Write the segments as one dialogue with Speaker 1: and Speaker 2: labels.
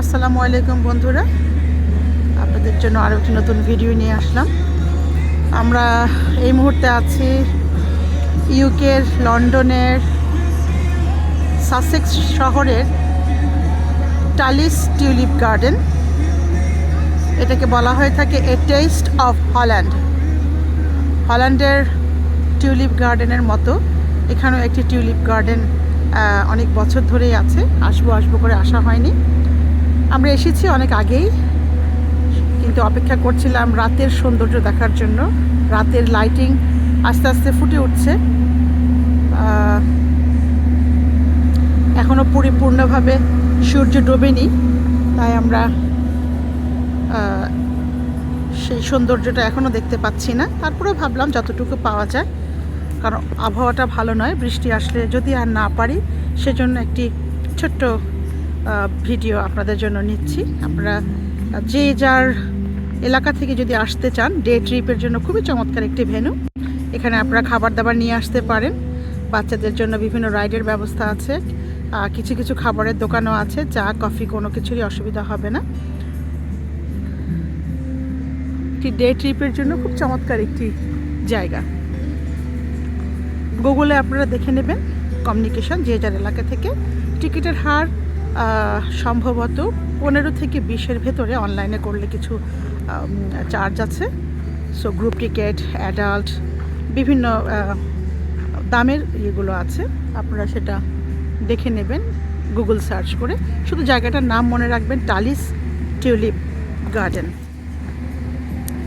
Speaker 1: আসসালামু আলাইকুম বন্ধুরা। আপনাদের জন্য আরও একটি নতুন ভিডিও নিয়ে আসলাম। আমরা এই মুহূর্তে আছি ইউকের লন্ডনের সাসেক্স শহরের টালিস টিউলিপ গার্ডেন। এটাকে বলা হয়ে থাকে এ টেস্ট অফ হল্যান্ড হল্যান্ডের টিউলিপ গার্ডেনের মতো। এখানেও একটি টিউলিপ গার্ডেন অনেক বছর ধরেই আছে। আসব আসব করে আসা হয়নি। আমরা এসেছি অনেক আগেই, কিন্তু অপেক্ষা করছিলাম রাতের সৌন্দর্য দেখার জন্য। রাতের লাইটিং আস্তে আস্তে ফুটে উঠছে। এখনও পরিপূর্ণভাবে সূর্য ডোবেনি, তাই আমরা সেই সৌন্দর্যটা এখনও দেখতে পাচ্ছি না। তারপরেও ভাবলাম যতটুকু পাওয়া যায়, কারণ আবহাওয়াটা ভালো নয়, বৃষ্টি আসলে যদি আর না পারি, সেজন্য একটি ছোট্ট ভিডিও আপনাদের জন্য নিচ্ছি। আপনারা যে যার এলাকা থেকে যদি আসতে চান ডে ট্রিপের জন্য খুবই চমৎকার একটি ভেন্যু এখানে আপনারা খাবার দাবার নিয়ে আসতে পারেন। বাচ্চাদের জন্য বিভিন্ন রাইডের ব্যবস্থা আছে। কিছু কিছু খাবারের দোকানও আছে, চা, কফি কোনো কিছুরই অসুবিধা হবে না। একটি ডে ট্রিপের জন্য খুব চমৎকার একটি জায়গা। গুগলে আপনারা দেখে নেবেন কমিউনিকেশন যে যার এলাকা থেকে। টিকিটের হার সম্ভবত পনেরো থেকে বিশের ভেতরে অনলাইনে করলে কিছু চার্জ আছে। সো গ্রুপ টিকিট অ্যাডাল্ট বিভিন্ন দামের ইয়েগুলো আছে। আপনারা সেটা দেখে নেবেন গুগল সার্চ করে। শুধু জায়গাটার নাম মনে রাখবেন টালিস টিউলিপ গার্ডেন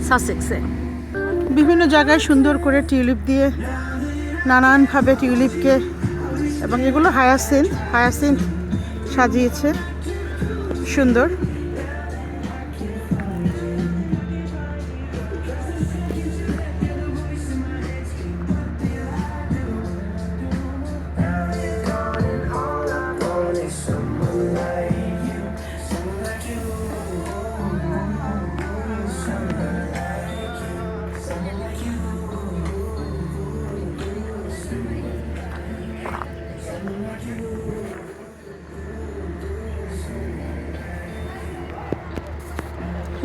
Speaker 1: সাসেক্সে বিভিন্ন জায়গায় সুন্দর করে টিউলিপ দিয়ে নানানভাবে টিউলিপকে এবং এগুলো হায়াসিন্থ হায়াসিন্থ সাজিয়েছে। সুন্দর।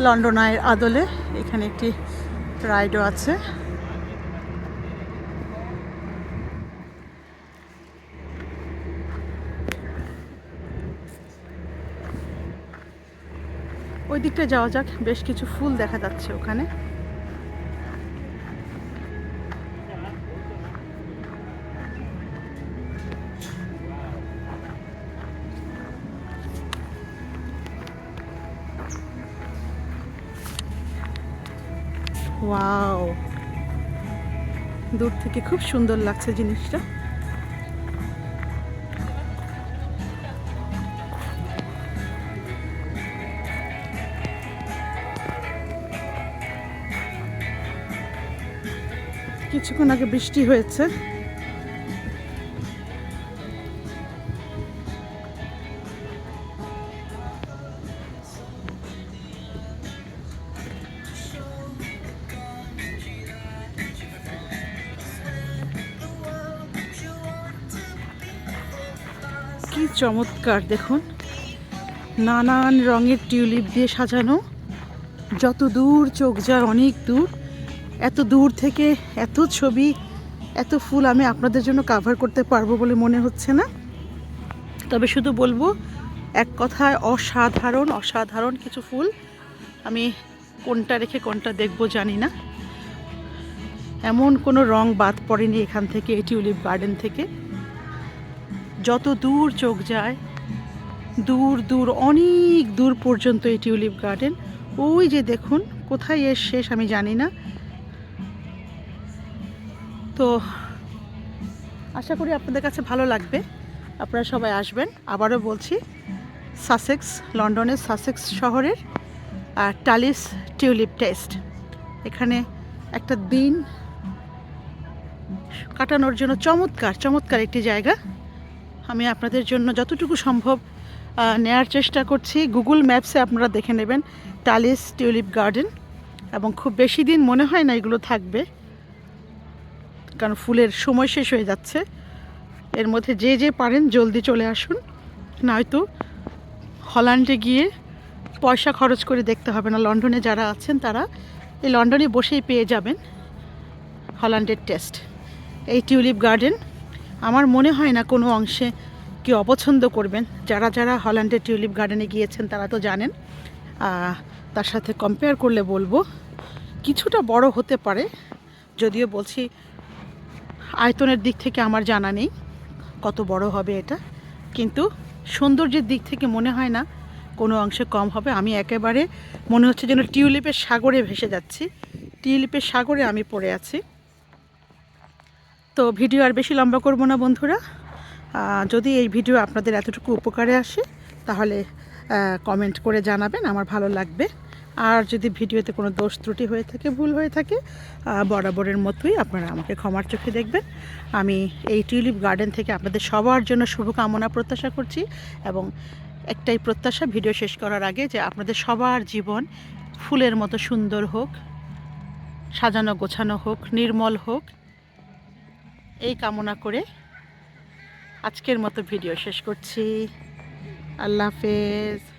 Speaker 1: লন্ডন আয়ের আদলে এখানে একটি রাইডও আছে। ওই দিকটা যাওয়া যাক, বেশ কিছু ফুল দেখা যাচ্ছে ওখানে। ওয়াও দূর থেকে খুব সুন্দর লাগছে জিনিসটা। কিছুক্ষণ আগে বৃষ্টি হয়েছে। চমৎকার, দেখুন। নানান রঙের টিউলিপ দিয়ে সাজানো। যত দূর চোখ যায় অনেক দূর, এত দূর থেকে এত ছবি, এত ফুল আমি আপনাদের জন্য কাভার করতে পারব বলে মনে হচ্ছে না। তবে শুধু বলব, এক কথায় অসাধারণ অসাধারণ কিছু ফুল। আমি কোনটা রেখে কোনটা দেখব জানি না। এমন কোনো রং বাদ পড়েনি এখান থেকে, এই টিউলিপ গার্ডেন থেকে। যত দূর চোখ যায়, দূর দূর, অনেক দূর পর্যন্ত এই টিউলিপ গার্ডেন। ওই যে দেখুন, কোথায় এর শেষ আমি জানি না। তো আশা করি আপনাদের কাছে ভালো লাগবে। আপনারা সবাই আসবেন। আবারও বলছি, সাসেক্স, লন্ডনের সাসেক্স শহরের আর টালিস টিউলিপ টেস্ট। এখানে একটা দিন কাটানোর জন্য চমৎকার চমৎকার একটি জায়গা। আমি আপনাদের জন্য যতটুকু সম্ভব নেয়ার চেষ্টা করছি। গুগল ম্যাপসে আপনারা দেখে নেবেন। টালিস টিউলিপ গার্ডেন এবং খুব বেশি দিন মনে হয় না এগুলো থাকবে। কারণ ফুলের সময় শেষ হয়ে যাচ্ছে। এর মধ্যে যে যে পারেন জলদি চলে আসুন। নয়তো হল্যান্ডে গিয়ে পয়সা খরচ করে দেখতে হবে না। লন্ডনে যারা আছেন তারা এই লন্ডনে বসেই পেয়ে যাবেন। হল্যান্ডের টেস্ট এই টিউলিপ গার্ডেন আমার মনে হয় না কোনো অংশে কি অপছন্দ করবেন। যারা যারা হল্যান্ডের টিউলিপ গার্ডেনে গিয়েছেন তারা তো জানেন। তার সাথে কম্পেয়ার করলে বলব, কিছুটা বড় হতে পারে। যদিও বলছি, আয়তনের দিক থেকে আমার জানা নেই কত বড় হবে এটা। কিন্তু সৌন্দর্যের দিক থেকে মনে হয় না কোনো অংশে কম হবে। আমি একেবারে মনে হচ্ছে যেন টিউলিপের সাগরে ভেসে যাচ্ছি। টিউলিপের সাগরে আমি পড়ে আছি। তো ভিডিও আর বেশি লম্বা করব না, বন্ধুরা। যদি এই ভিডিও আপনাদের এতটুকু উপকারে আসে, তাহলে কমেন্ট করে জানাবেন, আমার ভালো লাগবে। আর যদি ভিডিওতে কোনো দোষ ত্রুটি হয়ে থাকে, ভুল হয়ে থাকে বরাবরের মতোই আপনারা আমাকে ক্ষমার চোখে দেখবেন। আমি এই টিউলিপ গার্ডেন থেকে আপনাদের সবার জন্য শুভকামনা প্রত্যাশা করছি এবং একটাই প্রত্যাশা, ভিডিও শেষ করার আগে যে আপনাদের সবার জীবন ফুলের মতো সুন্দর হোক, সাজানো গোছানো হোক, নির্মল হোক এই কামনা করে আজকের মতো ভিডিও শেষ করছি। আল্লাহ হাফেজ।